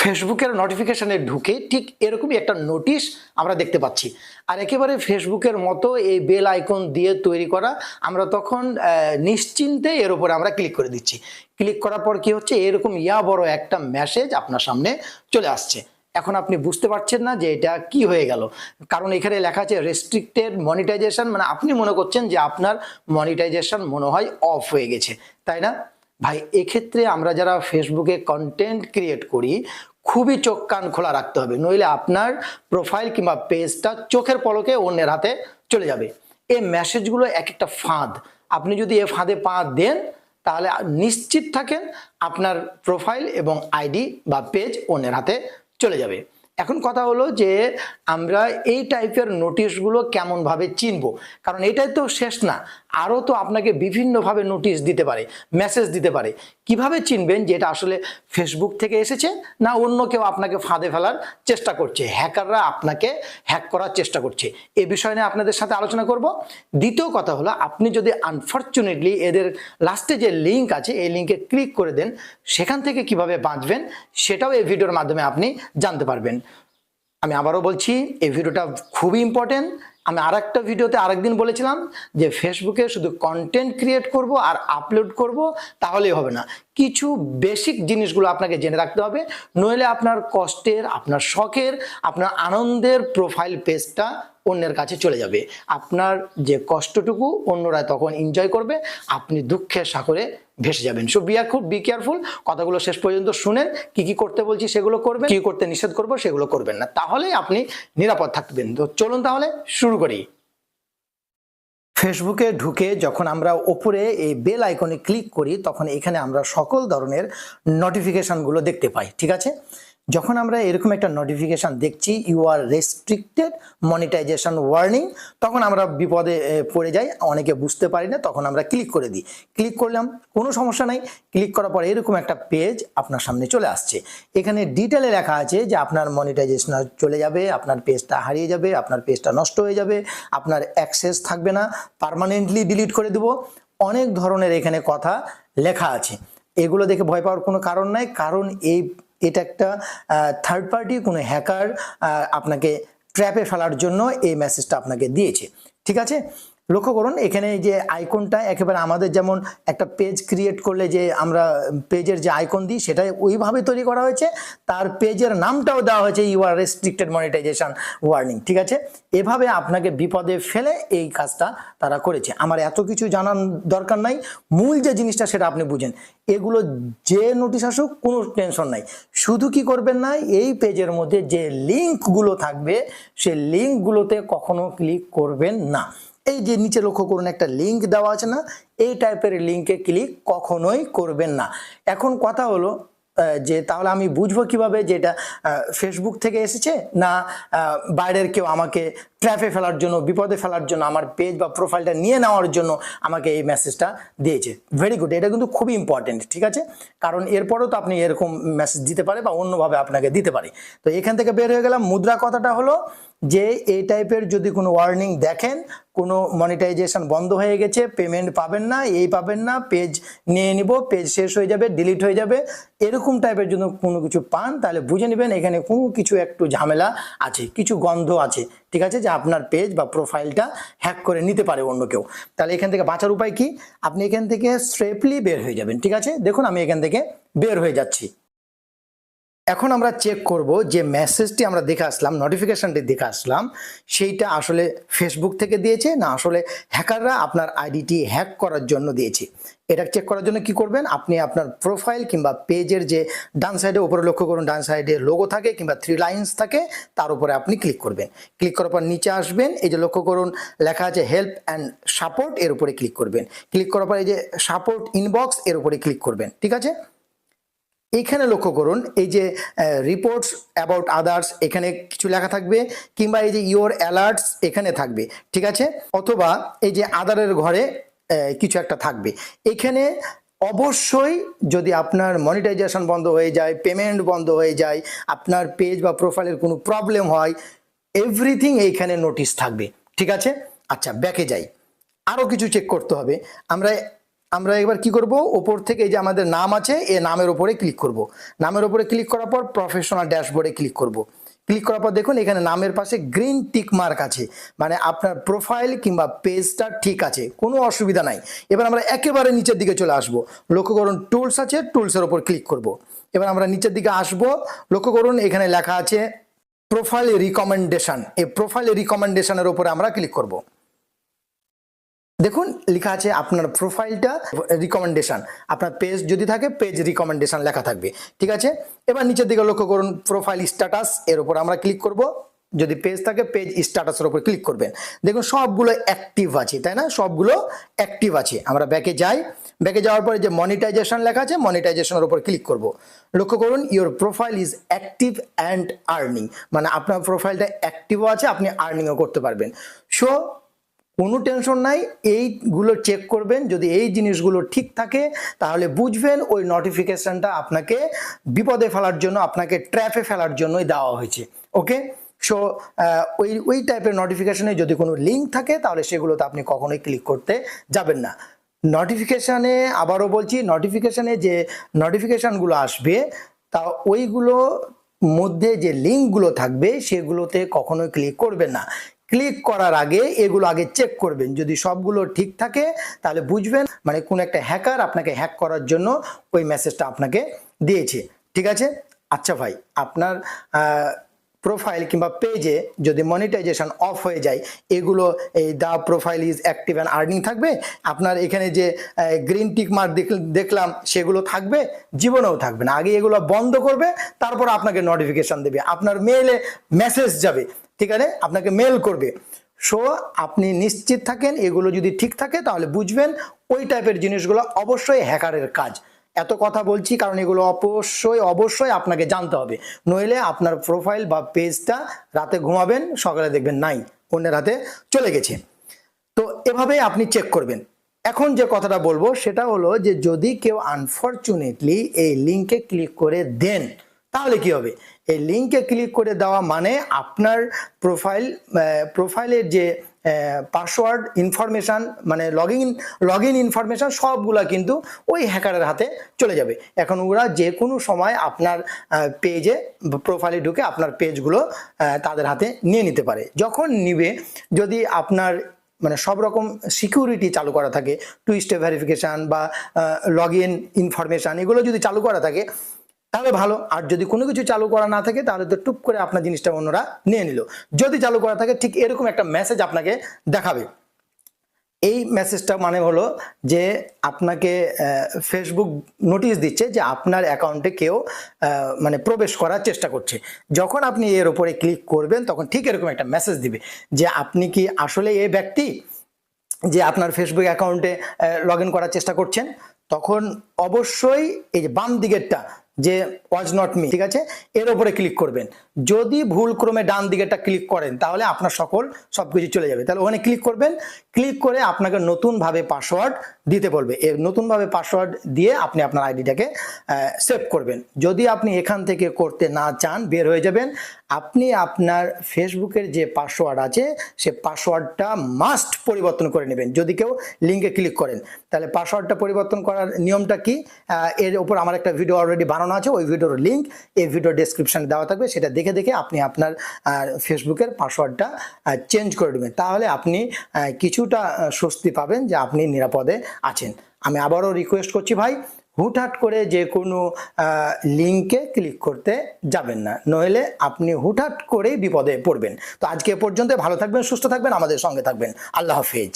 ফেসবুকের নোটিফিকেশানে ঢুকে ঠিক এরকমই একটা নোটিশ আমরা দেখতে পাচ্ছি। আর একেবারে ফেসবুকের মতো এই বেল আইকন দিয়ে তৈরি করা আমরা তখন নিশ্চিন্তে এর উপরে আমরা ক্লিক করে দিচ্ছি। ক্লিক করার পর কি হচ্ছে? এরকম ইয়া বড় একটা মেসেজ আপনার সামনে চলে আসছে। এখন আপনি বুঝতে পারছেন না যে এটা কি হয়ে গেল। কারণ এখানে লেখা আছে রেস্ট্রিক্টেড মনিটাইজেশন মানে আপনি মনে করছেন যে আপনার মনিটাইজেশন মনে হয় অফ হয়ে গেছে। তাই না? ভাই, এক্ষেত্রে আমরা যারা ফেসবুকে কন্টেন্ট ক্রিয়েট করি, খুবই চোখ কান খোলা রাখতে হবে। নইলে আপনার প্রোফাইল কিংবা পেজটা চোখের পলকে অন্যের হাতে চলে যাবে। এই মেসেজগুলো এক একটা ফাঁদ। আপনি যদি এ ফাঁদে পা দেন, তাহলে নিশ্চিত থাকেন আপনার প্রোফাইল এবং আইডি বা পেজ অন্যের হাতে চলে যাবে। এখন কথা হলো যে, আমরা এই টাইপের নোটিশগুলো কেমনভাবে চিনব? কারণ এটাই তো শেষ না। আরও তো আপনাকে বিভিন্নভাবে নোটিশ দিতে পারে মেসেজ দিতে পারে। কীভাবে চিনবেন যে এটা আসলে ফেসবুক থেকে এসেছে না অন্য কেউ আপনাকে ফাঁদে ফেলার চেষ্টা করছে? হ্যাকাররা আপনাকে হ্যাক করার চেষ্টা করছে। এ বিষয় নিয়ে আপনাদের সাথে আলোচনা করব। দ্বিতীয় কথা হলো, আপনি যদি আনফর্চুনেটলি এদের লাস্টে যে লিঙ্ক আছে, এই লিঙ্কে ক্লিক করে দেন, সেখান থেকে কীভাবে বাঁচবেন সেটাও এই ভিডিওর মাধ্যমে আপনি জানতে পারবেন। আমি আবারও বলছি, এই ভিডিওটা খুবই ইম্পর্টেন্ট আমি আর একটা ভিডিওতে আরেকদিন বলেছিলাম যে ফেসবুকে শুধু কন্টেন্ট ক্রিয়েট করব আর আপলোড করব, তাহলেই হবে না। কিছু বেসিক জিনিসগুলো আপনাকে জেনে রাখতে হবে, নইলে আপনার কষ্টের, আপনার শখের, আপনার আনন্দের প্রোফাইল পেজটা অন্যের কাছে চলে যাবে। আপনার যে কষ্টটুকু অন্যরা তখন এনজয় করবে, আপনি দুঃখের সাগরে ভেসে যাবেন। সো বি আর খুব বি কেয়ারফুল কথাগুলো শেষ পর্যন্ত শুনেন। কি কি করতে বলছি সেগুলো করবেন। কি করতে নিষেধ করব সেগুলো করবেন না। তাহলেই আপনি নিরাপদ থাকবেন। তো চলুন তাহলে শুরু করি। ফেসবুকে ঢুকে যখন আমরা ওপরে এই বেল আইকনে ক্লিক করি, তখন এখানে আমরা সকল ধরনের নোটিফিকেশনগুলো দেখতে পাই। ঠিক আছে? যখন আমরা এরকম একটা নোটিফিকেশন দেখছি you are restricted monetization warning তখন আমরা বিপদে পড়ে যাই, অনেকে বুঝতে পারি না, তখন আমরা ক্লিক করে দিই। ক্লিক করলাম, কোনো সমস্যা নাই ক্লিক করার পর এরকম একটা পেজ আপনার সামনে চলে আসছে। এখানে ডিটেলে লেখা আছে যে আপনার মনিটাইজেশন চলে যাবে, আপনার পেজটা হারিয়ে যাবে, আপনার পেজটা নষ্ট হয়ে যাবে, আপনার অ্যাক্সেস থাকবে না পার্মানেন্টলি ডিলিট করে দেব। অনেক ধরনের এখানে কথা লেখা আছে। এগুলো দেখে ভয় পাওয়ার কোনো কারণ নাই, কারণ এই এটা একটা থার্ড পার্টি কোনো হ্যাকার আপনাকে ট্র্যাপে ফেলার জন্য এই মেসেজটা আপনাকে দিয়েছে। ঠিক আছে? লক্ষ্য করুন, এখানে যে আইকনটা একেবারে আমাদের যেমন একটা পেজ ক্রিয়েট করলে যে আমরা পেজের যে আইকন দিই, সেটাই ওইভাবে তৈরি করা হয়েছে। তার পেজের নামটাও দেওয়া হয়েছে you are restricted monetization warning ঠিক আছে? এভাবে আপনাকে বিপদে ফেলে এই কাজটা তারা করেছে। আমার এত কিছু জানার দরকার নাই, মূল যে জিনিসটা সেটা আপনি বুঝেন। এগুলো যে নোটিশ আসুক, কোনো টেনশন নাই। শুধু কি করবেন না, এই পেজের মধ্যে যে লিঙ্কগুলো থাকবে, সেই লিঙ্কগুলোতে কখনো ক্লিক করবেন না। এই যে নিচে লক্ষ্য করুন, একটা লিঙ্ক দেওয়া আছে না, এই টাইপের লিঙ্কে ক্লিক কখনোই করবেন না। এখন কথা হলো যে তাহলে আমি বুঝব কীভাবে যে এটা ফেসবুক থেকে এসেছে না বাইরের কেউ আমাকে ট্র্যাফে ফেলার জন্য, বিপদে ফেলার জন্য, আমার পেজ বা প্রোফাইলটা নিয়ে নেওয়ার জন্য আমাকে এই মেসেজটা দিয়েছে। ভেরি গুড এটা কিন্তু খুবই ইম্পর্টেন্ট ঠিক আছে? কারণ এরপরেও তো আপনি এরকম মেসেজ দিতে পারে বা অন্যভাবে আপনাকে দিতে পারে। তো এখান থেকে বের হয়ে গেলাম, মুদ্রা কথাটা হলো যে এই টাইপের যদি কোনো ওয়ার্নিং দেখেন, কোনো মনিটাইজেশন বন্ধ হয়ে গেছে পেমেন্ট পাবেন না, এই পাবেন না পেজ নিয়ে নিব পেজ শেষ হয়ে যাবে ডিলিট হয়ে যাবে, এরকম টাইপের জন্য কোনো কিছু পান, তাহলে বুঝে নেবেন এখানে কোনো কিছু একটু ঝামেলা আছে, কিছু গন্ধ আছে, ঠিক আছে? যে আপনার পেজ বা প্রোফাইলটা হ্যাক করে নিতে পারে অন্য কেউ। তাহলে এখান থেকে বাঁচার উপায় কি? আপনি এখান থেকে স্ট্রেপলি বের হয়ে যাবেন, ঠিক আছে? দেখুন, আমি এখান থেকে বের হয়ে যাচ্ছি। এখন আমরা চেক করব যে মেসেজটি আমরা দেখে আসলাম নোটিফিকেশনটি দেখে আসলাম, সেইটা আসলে ফেসবুক থেকে দিয়েছে না আসলে হ্যাকাররা আপনার আইডিটি হ্যাক করার জন্য দিয়েছে? এটা চেক করার জন্য কি করবেন? আপনি আপনার প্রোফাইল কিংবা পেজের যে ডান সাইডে উপরে লক্ষ্য করুন, ডান সাইডে লোগো থাকে কিংবা থ্রি লাইন্স থাকে, তার উপরে আপনি ক্লিক করবেন। ক্লিক করার পর নিচে আসবেন, এই যে লক্ষ্য করুন, লেখা আছে হেল্প অ্যান্ড সাপোর্ট এর উপরে ক্লিক করবেন। ক্লিক করার পর এই যে সাপোর্ট ইনবক্স এর উপরে ক্লিক করবেন, ঠিক আছে? এখানে লক্ষ্য করুন, এই যে রিপোর্টস অ্যাবাউট আদার্স এখানে কিছু লেখা থাকবে, কিংবা এই যে ইওর অ্যালার্টস এখানে থাকবে, ঠিক আছে? অথবা এই যে আদারের ঘরে কিছু একটা থাকবে। এখানে অবশ্যই যদি আপনার মনিটাইজেশন বন্ধ হয়ে যায় পেমেন্ট বন্ধ হয়ে যায়, আপনার পেজ বা প্রোফাইলের কোনো প্রবলেম হয় এভরিথিং এইখানে নোটিশ থাকবে, ঠিক আছে? আচ্ছা ব্যাকে যাই। আরও কিছু চেক করতে হবে। আমরা আমরা এবার কি করব? ওপর থেকে এই যে আমাদের নাম আছে, এ নামের উপরে ক্লিক করব। নামের উপরে ক্লিক করার পর প্রফেশনাল ড্যাশবোর্ডে ক্লিক করব। ক্লিক করার পর দেখুন, এখানে নামের পাশে গ্রিন টিক মার্ক আছে। মানে আপনার প্রোফাইল কিংবা পেজটা ঠিক আছে, কোনো অসুবিধা নাই। এবার আমরা একেবারে নিচের দিকে চলে আসব। লক্ষ্য করুন টুলস আছে টুলসের উপর ক্লিক করব। এবার আমরা নিচের দিকে আসব। লক্ষ্য করুন, এখানে লেখা আছে প্রোফাইল রিকমেন্ডেশন এই প্রোফাইল রিকমেন্ডেশনের উপরে আমরা ক্লিক করব। দেখুন, লেখা আছে আপনার প্রোফাইলটা রিকমেন্ডেশন আপনার পেজ যদি থাকে পেজ রিকমেন্ডেশন লেখা থাকবে। ঠিক আছে? এবার নিচের দিকে লক্ষ্য করুন প্রোফাইল স্ট্যাটাস এর উপর আমরা ক্লিক করব। যদি পেজ থাকে পেজ স্ট্যাটাসের উপর ক্লিক করবেন। দেখুন, সবগুলো অ্যাক্টিভ আছে, তাই না? সবগুলো অ্যাক্টিভ আছে। আমরা ব্যাকে যাই। ব্যাকে যাওয়ার পরে যে মনিটাইজেশন লেখা আছে মনিটাইজেশনের উপর ক্লিক করব। লক্ষ্য করুন your profile is active and earning মানে আপনার প্রোফাইলটা অ্যাক্টিভও আছে, আপনি আর্নিংও করতে পারবেন। সো কোনো টেনশন নাই, এইগুলো চেক করবেন, যদি এই জিনিসগুলো ঠিক থাকে, তাহলে বুঝবেন ওই নোটিফিকেশনটা আপনাকে বিপদে ফেলার জন্য, আপনাকে ট্র্যাপে ফেলার জন্যই দেওয়া হয়েছে ওকে সো ওই ওই টাইপের নোটিফিকেশনে যদি কোনো লিঙ্ক থাকে, তাহলে সেগুলোতে আপনি কখনোই ক্লিক করতে যাবেন না। নোটিফিকেশানে আবারও বলছি নোটিফিকেশানে যে নোটিফিকেশানগুলো আসবে, তা ওইগুলো মধ্যে যে লিঙ্কগুলো থাকবে, সেগুলোতে কখনোই ক্লিক করবেন না। ক্লিক করার আগে এগুলো আগে চেক করবেন। যদি সবগুলো ঠিক থাকে, তাহলে বুঝবেন মানে কোন একটা হ্যাকার আপনাকে হ্যাক করার জন্য ওই মেসেজটা আপনাকে দিয়েছে। ঠিক আছে? আচ্ছা ভাই, আপনার প্রোফাইল কিংবা পেজে যদি মনিটাইজেশন অফ হয়ে যায়, এগুলো এই the profile is active and earning থাকবে। আপনার এখানে যে গ্রিন টিক মার্ক দেখলাম, সেগুলো থাকবে, জীবনেও থাকবে না। আগে এগুলো বন্ধ করবে, তারপর আপনাকে নোটিফিকেশন দেবে। আপনার মেইলে মেসেজ যাবে। ঠিক আছে? আপনাকে মেল করবে। সো আপনি নিশ্চিত থাকেন, এগুলো যদি ঠিক থাকে, তাহলে বুঝবেন ওই টাইপের জিনিসগুলো অবশ্যই হ্যাকারের কাজ। এত কথা বলছি কারণ এগুলো অবশ্যই অবশ্যই আপনাকে জানতে হবে। নইলে আপনার প্রোফাইল বা পেজটা রাতে ঘুমাবেন, সকালে দেখবেন নাই, অন্যের হাতে চলে গেছে। তো এভাবে আপনি চেক করবেন। এখন যে কথাটা বলব, সেটা হলো যে যদি কেউ আনফর্চুনেটলি এই লিঙ্কে ক্লিক করে দেন, তাহলে কি হবে? এই লিঙ্কে ক্লিক করে দেওয়া মানে আপনার প্রোফাইল প্রোফাইলের যে পাসওয়ার্ড ইনফরমেশান মানে log in log in information সবগুলা কিন্তু ওই হ্যাকারের হাতে চলে যাবে। এখন ওরা যে কোনো সময় আপনার পেজে প্রোফাইলে ঢুকে আপনার পেজগুলো তাদের হাতে নিয়ে নিতে পারে। যখন নিবে, যদি আপনার মানে সব রকম সিকিউরিটি চালু করা থাকে টু ভেরিফিকেশান বা লগ ইন ইনফরমেশান এগুলো যদি চালু করা থাকে তাহলে ভালো। আর যদি কোনো কিছু চালু করা না থাকে, তাহলে তো টুপ করে আপনার জিনিসটা অন্যরা নিয়ে নিল। যদি চালু করা থাকে, ঠিক এরকম একটা মেসেজ আপনাকে দেখাবে। এই মেসেজটা মানে হলো যে, আপনাকে ফেসবুক নোটিশ দিচ্ছে যে, আপনার অ্যাকাউন্টে কেউ মানে প্রবেশ করার চেষ্টা করছে। যখন আপনি এর উপরে ক্লিক করবেন, তখন ঠিক এরকম একটা মেসেজ দিবে যে, আপনি কি আসলে এই ব্যক্তি যে, আপনার ফেসবুক অ্যাকাউন্টে লগ করার চেষ্টা করছেন? তখন অবশ্যই এই যে বাম দিকেরটা যে ওয়াজ নট মি ঠিক আছে? এর উপরে ক্লিক করবেন। যদি ভুল ক্রমে ডান দিকেটা ক্লিক করেন, তাহলে আপনার সকল সব কিছু চলে যাবে। তাহলে ওখানে ক্লিক করবেন। ক্লিক করে আপনাকে নতুনভাবে পাসওয়ার্ড দিতে বলবে। এর নতুনভাবে পাসওয়ার্ড দিয়ে আপনি আপনার আইডিটাকে সেভ করবেন। যদি আপনি এখান থেকে করতে না চান, বের হয়ে যাবেন। আপনি আপনার ফেসবুকের যে পাসওয়ার্ড আছে, সে পাসওয়ার্ডটা মাস্ট পরিবর্তন করে নেবেন। যদি কেউ লিঙ্কে ক্লিক করেন, তাহলে পাসওয়ার্ডটা পরিবর্তন করার নিয়মটা কি? এর উপর আমার একটা ভিডিও অলরেডি বানানো আছে, ওই ভিডিওর লিঙ্ক এই ভিডিও ডেসক্রিপশানে দেওয়া থাকবে। সেটা দেখে দেখে আপনি আপনার ফেসবুকের পাসওয়ার্ডটা চেঞ্জ করে নেবেন। তাহলে আপনি কিছুটা স্বস্তি পাবেন যে আপনি নিরাপদে আছেন। আমি আবারও রিকোয়েস্ট করছি ভাই হুটহাট করে যে কোনো লিঙ্কে ক্লিক করতে যাবেন না। নইলে আপনি হুটহাট করেই বিপদে পড়বেন। তো আজকে পর্যন্ত ভালো থাকবেন, সুস্থ থাকবেন, আমাদের সঙ্গে থাকবেন। আল্লাহ হাফিজ।